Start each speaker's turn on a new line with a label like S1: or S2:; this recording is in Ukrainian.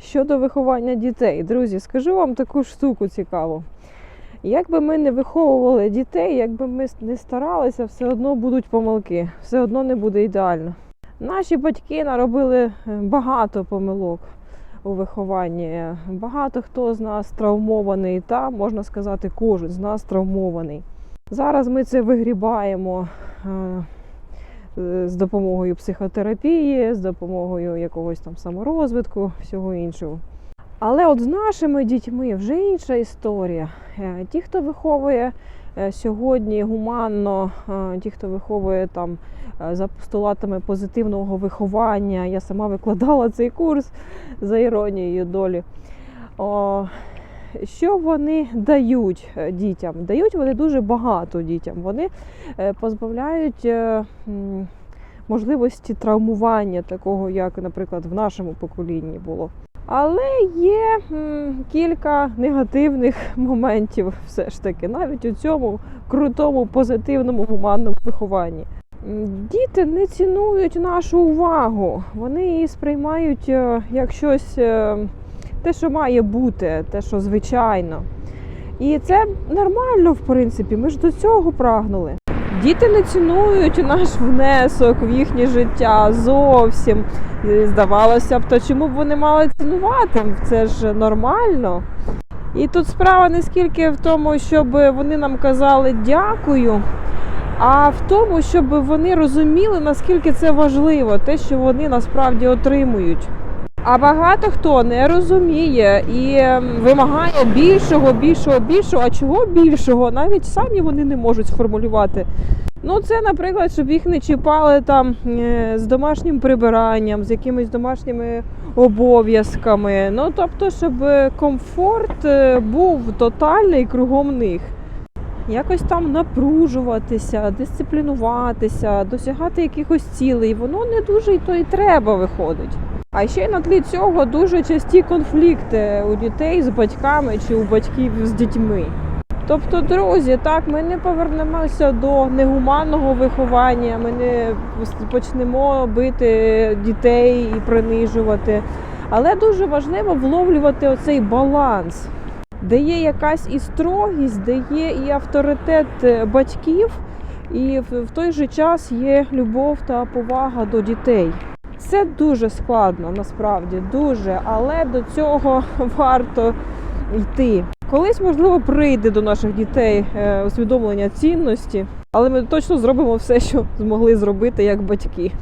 S1: Щодо виховання дітей, друзі, скажу вам таку штуку цікаву. Як би ми не виховували дітей, як би ми не старалися, все одно будуть помилки, все одно не буде ідеально. Наші батьки наробили е, багато помилок у вихованні. Багато хто з нас травмований, та можна сказати, кожен з нас травмований. Зараз ми це вигрібаємо е, з допомогою психотерапії, з допомогою якогось там саморозвитку, всього іншого. Але от з нашими дітьми вже інша історія. Е, Ті, хто виховує е, сьогодні гуманно, е, ті, хто виховує там за постулатами позитивного виховання, я сама викладала цей курс за іронією долі. Що вони дають е, дітям? Дають вони дуже багато дітям. Вони е, позбавляють е, можливості травмування, такого, як, наприклад, в нашому поколінні було. Але є кілька негативних моментів, все ж таки, навіть у цьому крутому, позитивному, гуманному вихованні. Діти не цінують нашу увагу, вони її сприймають як щось, те, що має бути, те, що звичайно. І це нормально, в принципі, ми ж до цього прагнули. Діти не цінують наш внесок в їхнє життя зовсім. Здавалося б, то чому б вони мали цінувати? Це ж нормально. І тут справа не скільки в тому, щоб вони нам казали дякую, а в тому, щоб вони розуміли, наскільки це важливо, те, що вони насправді отримують. А багато хто не розуміє і ем, вимагає більшого, більшого, більшого. А чого більшого? Навіть самі вони не можуть сформулювати. Ну, це, наприклад, щоб їх не чіпали там е, з домашнім прибиранням, з якимись домашніми обов'язками. Ну, тобто, щоб комфорт е, був тотальний кругом них. Якось там напружуватися, дисциплінуватися, досягати якихось цілей. Воно не дуже й то й треба виходить. А ще й на тлі цього дуже часті конфлікти у дітей з батьками чи у батьків з дітьми. Тобто, друзі, так, ми не повернемося до негуманного виховання, ми не почнемо бити дітей і принижувати. Але дуже важливо вловлювати оцей баланс, де є якась і строгість, де є і авторитет е, батьків, і в в той же час є любов та повага до дітей. Це дуже складно, насправді дуже, але до цього варто йти. Колись, можливо, прийде до наших дітей е, усвідомлення цінності, але ми точно зробимо все, що змогли зробити як батьки.